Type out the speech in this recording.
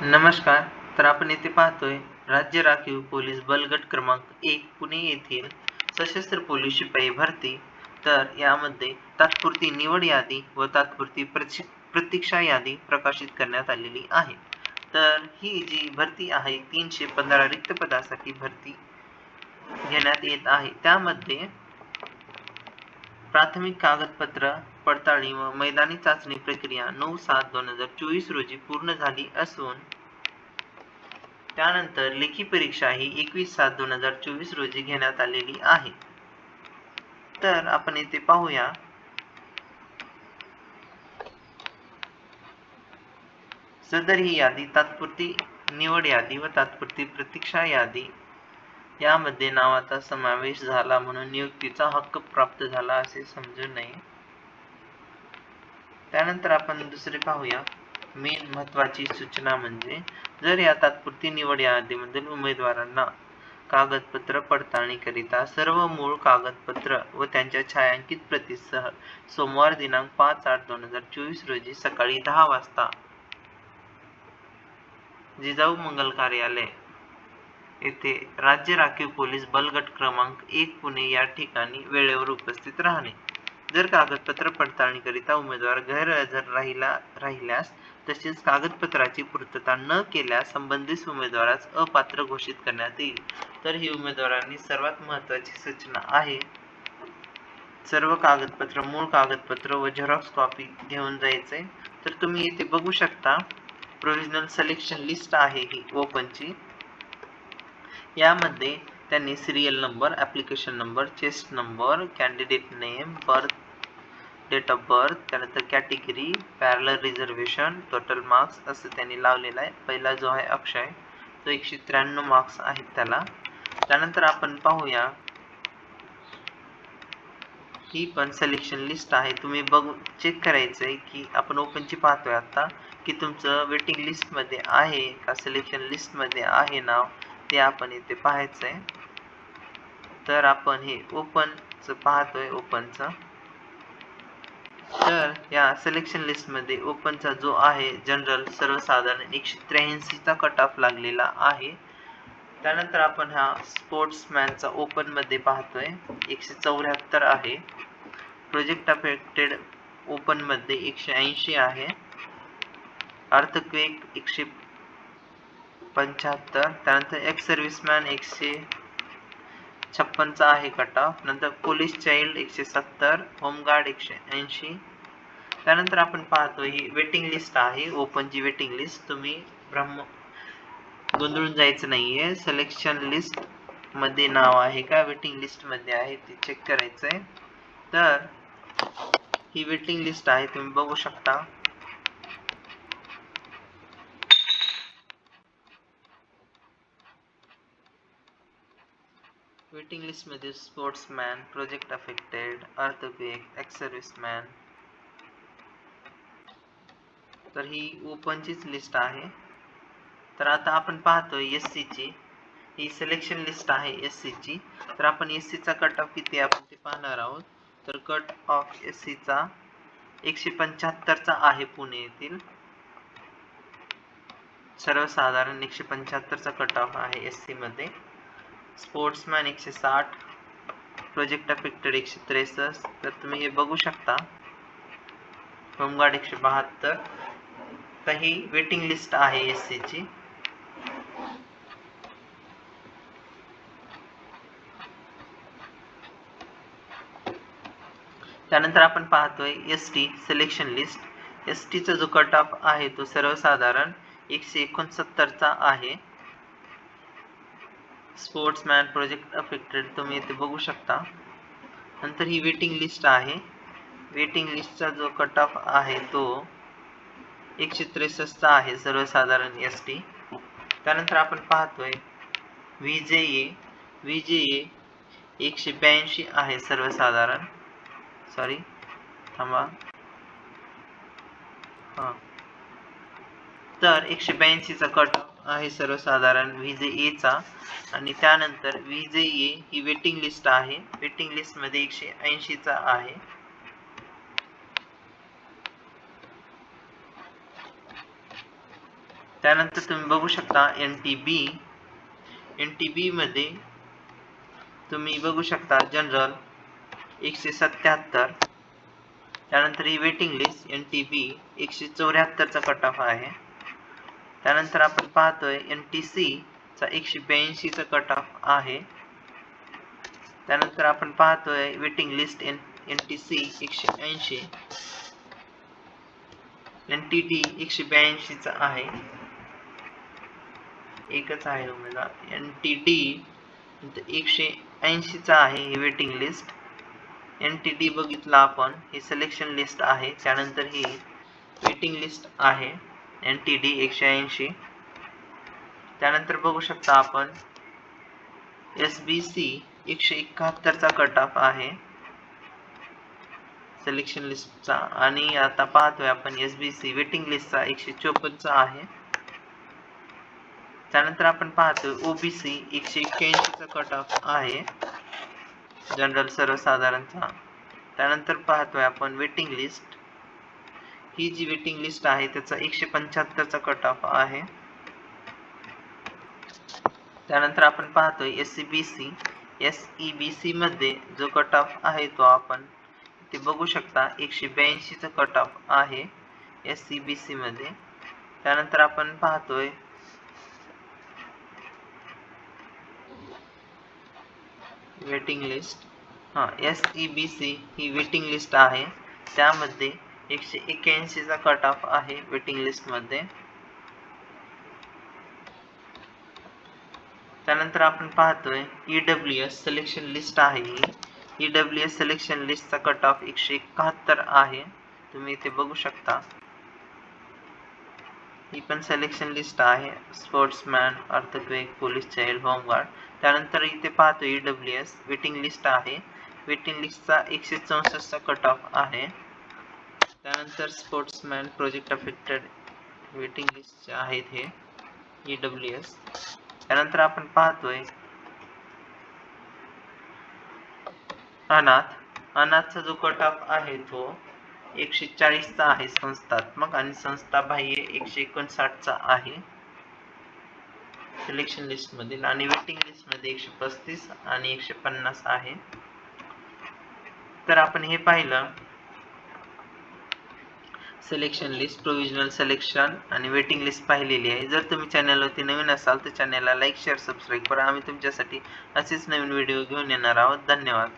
नमस्कार तर आपण येथे पाहतोय राज्य राखीव पोलीस बलगट क्रमांक एक पुणे येथील सशस्त्र पोलीस शिपाई भरती. तर यामध्ये तात्पुरती निवड यादी व तात्पुरती प्रतीक्षा यादी प्रकाशित करण्यात आलेली आहे. तर ही जी भरती आहे तीनशे पंधरा रिक्त पदासाठी भरती घेण्यात येत आहे. त्यामध्ये प्राथमिक कागदपत्र पडताळणी व मैदानी चाचणी प्रक्रिया नऊ सात दोन हजार चोवीस रोजी पूर्ण झाली असून त्यानंतर लेखी परीक्षा ही एकवीस सात दोन हजार चोवीस रोजी घेण्यात आलेली आहे. तर आपण येथे पाहूया. सदर ही यादी तात्पुरती निवड यादी व तात्पुरती प्रतीक्षा यादी यामध्ये नावाचा समावेश झाला म्हणून नियुक्तीचा हक्क प्राप्त झाला असे समजू नये. त्यानंतर आपण दुसरे पाहूया. मेन महत्वाची सूचना म्हणजे जर या तात्पुरती निवड यादीमधील उमेदवारांना कागदपत्र पडताळणीकरिता सर्व मूळ कागदपत्र व त्यांच्या छायांकित प्रतीसह सोमवार दिनांक पाच आठ दोन हजार चोवीस रोजी सकाळी दहा वाजता जिजाऊ मंगल कार्यालय येथे राज्य राखीव पोलीस बलगट क्रमांक एक पुणे या ठिकाणी वेळेवर उपस्थित राहणे. जर कागदपत्र पडताळणीकरिता उमेदवार गैरहजर राहिला राहिल्यास तसेच कागदपत्राची पूर्तता न केल्यास संबंधित उमेदवारास अपात्र घोषित करण्यात येईल. तर ही उमेदवारांनी सर्वात महत्त्वाची सूचना आहे. सर्व कागदपत्र मूळ कागदपत्र व झेरॉक्स कॉपी घेऊन जायचे. तर तुम्ही इथे बघू शकता प्रोव्हिजनल सिलेक्शन लिस्ट आहे ही ओपनची यामध्ये त्यांनी serial number application number chest number candidate name birth date of birth त्यानंतर category parallel reservation total marks असं त्यांनी लावलेलं आहे. पहिला जो आहे अक्षय तो एकशे त्र्याण्णव मार्क्स आहेत त्याला. त्यानंतर आपण पाहूया ही पण सिलेक्शन लिस्ट आहे. तुम्ही बघू चेक करायचं आहे की आपण ओपनची पाहतोय आता की तुमचं वेटिंग लिस्टमध्ये आहे का? सिलेक्शन लिस्टमध्ये आहे नाव? ते आपण इथे पाहायचं आहे तर आपण हे ओपनचं पाहतोय ओपनचं तर या सिलेक्शन लिस्टमध्ये ओपनचा जो आहे जनरल सर्वसाधारण एकशे त्र्याऐंशीचा कट ऑफ लागलेला आहे. त्यानंतर आपण हा स्पोर्ट्समॅनचा ओपनमध्ये पाहतोय एकशे चौऱ्याहत्तर आहे. प्रोजेक्ट अफेक्टेड ओपनमध्ये एकशे ऐंशी आहे. अर्थक्वेक एकशे पंच्याहत्तर. त्यानंतर एक्स सर्व्हिसमॅन एकशे छप्पनचा आहे कट ऑफ नंतर पोलीस चाइल्ड एकशे सत्तर होमगार्ड एकशे ऐंशी. त्यानंतर आपण पाहतो ही वेटिंग लिस्ट आहे. ओपनची वेटिंग लिस्ट तुम्ही ब्रह्म गोंधळून जायचं नाहीये. सिलेक्शन लिस्टमध्ये नाव आहे का? वेटिंग लिस्टमध्ये आहे ते चेक करायचं आहे तर ही वेटिंग लिस्ट आहे तुम्ही बघू शकता. वेटिंग लिस्टमध्ये sportsman project affected earthquake ex serviceman तर ही ओपनचीच लिस्ट आहे. तर आता आपण पाहतोय एस सीची ही सिलेक्शन लिस्ट आहे एस सीची तर आपण एस सीचा कट ऑफ किती आपण ते पाहणार आहोत. तर कट ऑफ एस सीचा एकशे पंच्याहत्तरचा आहे पुणे येथील. सर्वसाधारण एकशे पंच्याहत्तरचा कट ऑफ आहे एसमध्ये. स्पोर्ट्समॅन एकशे साठ प्रोजेक्ट अफेक्टेड एकशे त्रेसष्ट. तर तुम्ही हे बघू शकता. होमगार्ड एकशे बहात्तर. तर ही वेटिंग लिस्ट आहे एस सीची त्यानंतर आपण पाहतोय S T selection list S टीचा जो कट ऑफ आहे तो सर्वसाधारण एकशे एकोणसत्तरचा आहे. स्पोर्ट्समॅन प्रोजेक्ट अफेक्टेड तुम्ही इथे बघू शकता. नंतर ही वेटिंग लिस्ट आहे. वेटिंग लिस्टचा जो कट ऑफ आहे तो एकशे त्रेसष्टचा आहे सर्वसाधारण एस टी त्यानंतर आपण पाहतोय V J A V J ए एकशे ब्याऐंशी आहे सर्वसाधारण. सॉरी थांबा. हां. तर एकशे ब्याऐंशीचा कट आहे सर्वसाधारण व्ही जे एचा आणि त्यानंतर व्ही जे ए ही वेटिंग लिस्ट आहे. वेटिंग लिस्टमध्ये एकशे ऐंशीचा आहे. त्यानंतर तुम्ही बघू शकता N T B N T B मध्ये तुम्ही बघू शकता जनरल एकशे सत्याहत्तर. त्यानंतर ही waiting list N T B एकशे चौऱ्याहत्तरचा कट ऑफ आहे. त्यानंतर आपण पाहतोय एम टी सी चा एकशे ब्याऐंशीचा कट ऑफ आहे. त्यानंतर आपण पाहतोय waiting list N N T C एकशे ऐंशी एन टी डी एकशे ब्याऐंशीचा आहे. एकच आहे उमेदवार एन टी डी एकशे ऐंशीचा आहे ही waiting list N T D बघितला आपण ही सिलेक्शन लिस्ट आहे. त्यानंतर ही वेटिंग लिस्ट आहे. एन टी डी एकशे ऐंशी. त्यानंतर बघू शकता आपण एस बी सी एकशे एकाहत्तरचा कट ऑफ आहे. सिलेक्शन लिस्टचा आणि आता पाहतोय आपण एस बी सी वेटिंग लिस्टचा एकशे चोपन्नचा आहे. त्यानंतर आपण पाहतोय ओबीसी एकशे एक्क्याऐंशीचा कट ऑफ आहे. जनरल सर्वसाधारणचा. त्यानंतर पाहतोय आपण वेटिंग लिस्ट ही जी वेटिंग लिस्ट आहे त्याचा एकशे पंच्याहत्तरचा कट ऑफ आहे. त्यानंतर आपण पाहतोय S C B C S E B C मध्ये जो कट ऑफ आहे तो आपण ते बघू शकता एकशे ब्याऐंशीचा कट ऑफ आहे एस सी बी सी मध्ये. त्यानंतर आपण पाहतोय वेटिंग लिस्ट हां एस ई बी सी ही वेटिंग लिस्ट आहे. त्यामध्ये एकशे एक्क्याऐंशीचा कट ऑफ़ आहे वेटिंग लिस्टमध्ये त्यानंतर आपण पाहतोय E W S selection list आहे. ही ई एस सिलेक्शन लिस्टचा कट ऑफ़ एकशे एकाहत्तर आहे. तुम्ही इथे बघू शकता. ही पण सिलेक्शन लिस्ट आहे. Sportsman earthquake police child home guard त्यानंतर इथे पाहतो E W S waiting list आहे. वेटिंग लिस्टचा एकशे चौसष्टचा कट ऑफ़ आहे. त्यानंतर sportsman project affected waiting list आहेत हे ई डब्ल्यू एस त्यानंतर आपण पाहतोय अनाथ. अनाथचा जो कट ऑफ आहे तो एकशे चाळीसचा आहे संस्थात्मक आणि संस्था बाह्य एकशे एकोणसाठचा आहे. सिलेक्शन लिस्ट मधील आणि वेटिंग लिस्टमध्ये एकशे पस्तीस आणि एकशे पन्नास आहे. तर आपण हे पाहिलं. सिलेक्शन लिस्ट प्रोविजनल सिलेक्शन आणि वेटिंग लिस्ट पाहिलेली आहे. जर तुम्ही चॅनलवरती नवीन असाल तर चॅनलला लाईक शेअर सबस्क्राईब करा. आम्ही तुमच्यासाठी असेच नवीन व्हिडिओ घेऊन येणार आहोत. धन्यवाद.